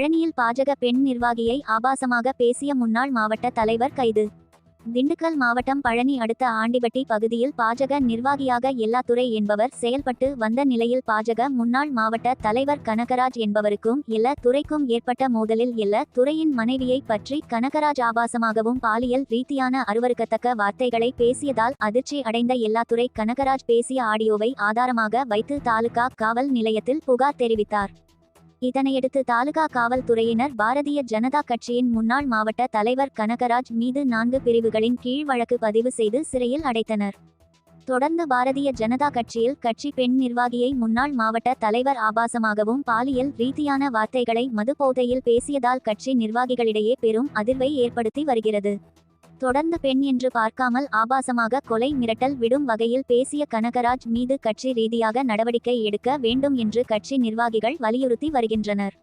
பழனியில் பாஜக பெண் நிர்வாகியை ஆபாசமாக பேசிய முன்னாள் மாவட்ட தலைவர் கைது. திண்டுக்கல் மாவட்டம் பழனி அடுத்த ஆண்டிபட்டி பகுதியில் பாஜக நிர்வாகியாக எல்லாத்துறை என்பவர் செயல்பட்டு வந்த நிலையில் பாஜக முன்னாள் மாவட்ட தலைவர் கனகராஜ் என்பவருக்கும் எல்லா துறைக்கும் ஏற்பட்ட மோதலில் எல்லா துறையின் மனைவியை பற்றி கனகராஜ் ஆபாசமாகவும் பாலியல் ரீதியான அருவருக்கத்தக்க வார்த்தைகளை பேசியதால் அதிர்ச்சி அடைந்த எல்லாத்துறை கனகராஜ் பேசிய ஆடியோவை ஆதாரமாக வைத்து தாலுகா காவல் நிலையத்தில் புகார் தெரிவித்தார். இதனையடுத்து தாலுகா காவல்துறையினர் பாரதிய ஜனதா கட்சியின் முன்னாள் மாவட்ட தலைவர் கனகராஜ் மீது நான்கு பிரிவுகளின் கீழ் வழக்கு பதிவு செய்து சிறையில் அடைத்தனர். தொடர்ந்து பாரதிய ஜனதா கட்சியில் கட்சி பெண் நிர்வாகியை முன்னாள் மாவட்ட தலைவர் ஆபாசமாகவும் பாலியல் ரீதியான வார்த்தைகளை மதுபோதையில் பேசியதால் கட்சி நிர்வாகிகளிடையே பெரும் அதிர்வை ஏற்படுத்தி வருகிறது. தொடர்ந்து பெண் என்று பார்க்காமல் ஆபாசமாக கொலை மிரட்டல் விடும் வகையில் பேசிய கனகராஜ் மீது கட்சி ரீதியாக நடவடிக்கை எடுக்க வேண்டும் என்று கட்சி நிர்வாகிகள் வலியுறுத்தி வருகின்றனர்.